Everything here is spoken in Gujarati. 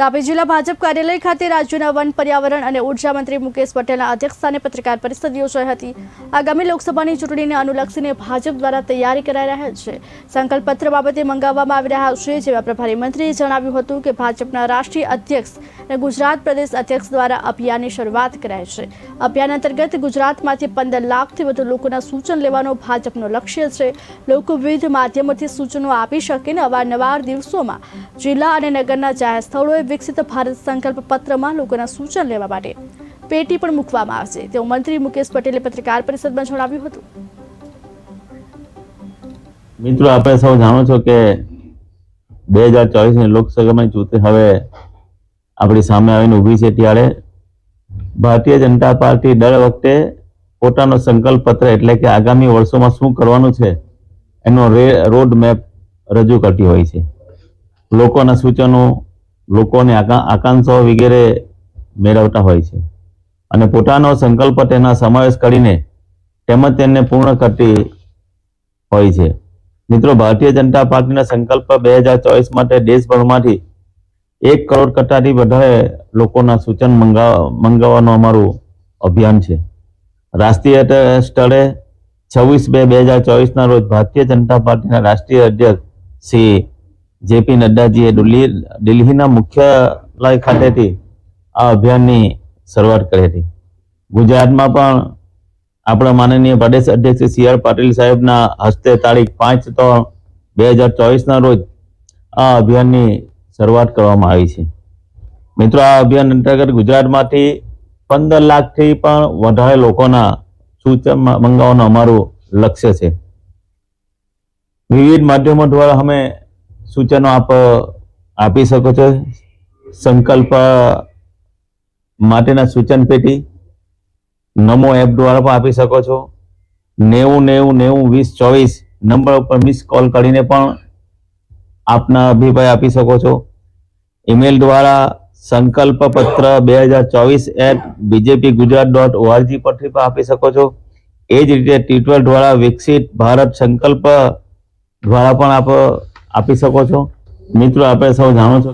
તાપી જિલ્લા ભાજપ કાર્યાલય ખાતે રાજ્યના વન પર્યાવરણ અને ઊર્જા મંત્રી મુકેશ પટેલના અધ્યક્ષસ્થાને પત્રકાર પરિષદ યોજાઈ હતી. આગામી લોકસભાની ચૂંટણીને અનુલક્ષીને ભાજપ દ્વારા તૈયારી કરાઈ રહ્યા છે. સંકલ્પપત્ર બાબતે મંગાવવામાં આવી રહ્યા છે જેવા પ્રભારી મંત્રીએ જણાવ્યું હતું કે ભાજપના રાષ્ટ્રીય અધ્યક્ષ અને ગુજરાત પ્રદેશ અધ્યક્ષ દ્વારા અભિયાનની શરૂઆત કરાઈ છે. અભિયાન અંતર્ગત ગુજરાતમાંથી પંદર લાખથી વધુ લોકોના સૂચન લેવાનો ભાજપનો લક્ષ્ય છે. લોકો વિવિધ માધ્યમોથી સૂચનો આપી શકે ને અવારનવાર દિવસોમાં જિલ્લા અને નગરના જાહેર સ્થળોએ વિકસિત ભારત સંકલ્પ પત્રમાં લોકોના સૂચન લેવા માટે પેટી પણ મૂકવામાં આવશે. તેવું મંત્રી મુકેશ પટેલે પત્રકાર પરિષદમાં જણાવ્યું હતું. મિત્રો, આપણે સૌ જાણો છો કે બે હજાર ચોવીસની લોકસભાની ચૂંટણી હવે આપણી સામે આવીને ઊભી છે ત્યારે ભારતીય જનતા પાર્ટી દર વખતે પોતાનો સંકલ્પ પત્ર એટલે કે આગામી વર્ષોમાં શું કરવાનું છે એનો રોડ મેપ રજૂ કરતી હોય છે. લોકોના સૂચનો લોકોની આકા- આકાંક્ષાઓ વગેરે મેળવતા હોય છે. અને પોતાનો સંકલ્પ તેના સમાવેશ કરીને તેમજ તેને પૂર્ણ કરતી હોય છે. મિત્રો, ભારતીય જનતા પાર્ટીના સંકલ્પ બે હજાર ચોવીસ માટે દેશભરમાંથી એક કરોડ કરતાથી વધારે લોકોના સૂચન મંગાવવાનું અમારું અભિયાન છે. રાષ્ટ્રીય સ્થળે છવ્વીસ બે બે હજાર ચોવીસના રોજ ભારતીય જનતા પાર્ટીના રાષ્ટ્રીય અધ્યક્ષ શ્રી જેપી નડ્ડાજીએ દિલ્હીના મુખ્યાલય ખાતેથી આ અભિયાનની શરૂઆત કરી હતી. ગુજરાતમાં પણ આપણા માનનીય પ્રદેશ અધ્યક્ષ સી આર પાટીલ સાહેબના હસ્તે તારીખ પાંચ ત્રણ બે હજાર ચોવીસના રોજ આ અભિયાનની શરૂઆત કરવામાં આવી છે. મિત્રો, આ અભિયાન અંતર્ગત ગુજરાતમાંથી પંદર લાખથી પણ વધારે લોકોના સૂચન મંગાવવાનું અમારું લક્ષ્ય છે. વિવિધ માધ્યમો દ્વારા અમે સૂચનો આપ આપી શકો છો? સંકલ્પ માટેના સૂચન પેટી નમો એપ દ્વારા પણ આપી શકો છો. નેવું નેવું નેવું, વીસ, ચોવીસ નંબર ઉપર મિસ કોલ કરીને પણ આપના અભિપ્રાય આપી શકો છો. ઈમેલ દ્વારા સંકલ્પ પત્ર બે હજાર ચોવીસ at BJP Gujarat dot ORG પરથી પણ આપી શકો છો. એ જ રીતે ટ્વિટર દ્વારા વિકસિત ભારત સંકલ્પ દ્વારા પણ આપ આપી શકો છો. મિત્રો આપણે સૌ જાણો છો